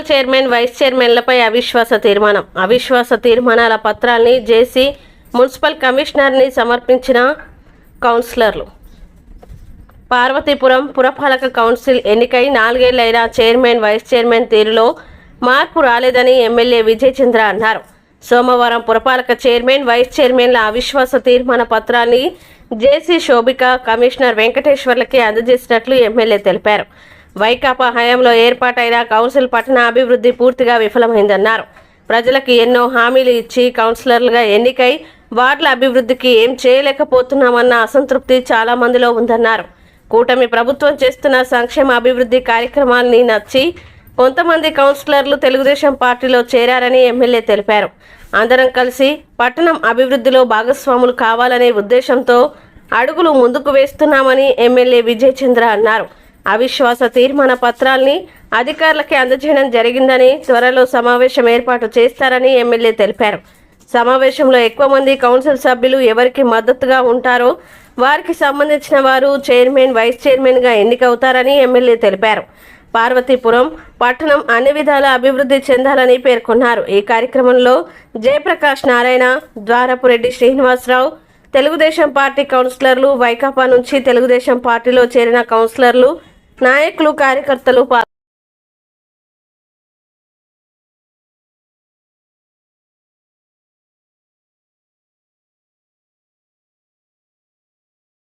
Chairman vice చైర్మన్లపై అవిశ్వాస తీర్మానం. అవిశ్వాస తీర్మానాల పత్రాల్ని జేసీ మున్సిపల్ కమిషనర్ని సమర్పించిన కౌన్సిలర్లు. పార్వతీపురం పురపాలక కౌన్సిల్ ఎన్నికై నాలుగేళ్ళైన చైర్మన్ వైస్ చైర్మన్ తీరులో మార్పు రాలేదని ఎమ్మెల్యే విజయ్ చంద్ర అన్నారు. సోమవారం పురపాలక చైర్మన్ వైస్ చైర్మన్ల అవిశ్వాస తీర్మాన పత్రాన్ని జేసీ శోభిక కమిషనర్ వెంకటేశ్వర్లకి అందజేసినట్లు ఎమ్మెల్యే తెలిపారు. వైకాపా హయాంలో ఏర్పాటైన కౌన్సిల్ పట్టణ అభివృద్ధి పూర్తిగా విఫలమైందన్నారు. ప్రజలకు ఎన్నో హామీలు ఇచ్చి కౌన్సిలర్లుగా ఎన్నికై వార్డుల అభివృద్ధికి ఏం చేయలేకపోతున్నామన్న అసంతృప్తి చాలా మందిలో ఉందన్నారు. కూటమి ప్రభుత్వం చేస్తున్న సంక్షేమ అభివృద్ధి కార్యక్రమాల్ని నచ్చి కొంతమంది కౌన్సిలర్లు తెలుగుదేశం పార్టీలో చేరారని ఎమ్మెల్యే తెలిపారు. అందరం కలిసి పట్టణం అభివృద్ధిలో భాగస్వాములు కావాలనే ఉద్దేశంతో అడుగులు ముందుకు వేస్తున్నామని ఎమ్మెల్యే విజయ్ చంద్ర అన్నారు. అవిశ్వాస తీర్మాన పత్రాల్ని అధికారులకి అందజేయడం జరిగిందని త్వరలో సమావేశం ఏర్పాటు చేస్తారని ఎమ్మెల్యే తెలిపారు. సమావేశంలో ఎక్కువ మంది కౌన్సిల్ సభ్యులు ఎవరికి మద్దతుగా ఉంటారో వారికి సంబంధించిన వారు చైర్మన్ వైస్ చైర్మన్గా ఎన్నికవుతారని ఎమ్మెల్యే తెలిపారు. పార్వతీపురం పట్టణం అన్ని విధాల అభివృద్ధి చెందాలని పేర్కొన్నారు. ఈ కార్యక్రమంలో జయప్రకాష్ నారాయణ ద్వారపురెడ్డి శ్రీనివాసరావు తెలుగుదేశం పార్టీ కౌన్సిలర్లు వైకాపా నుంచి తెలుగుదేశం పార్టీలో చేరిన కౌన్సిలర్లు నాయకులు కార్యకర్తలు పాల్గొన్నారు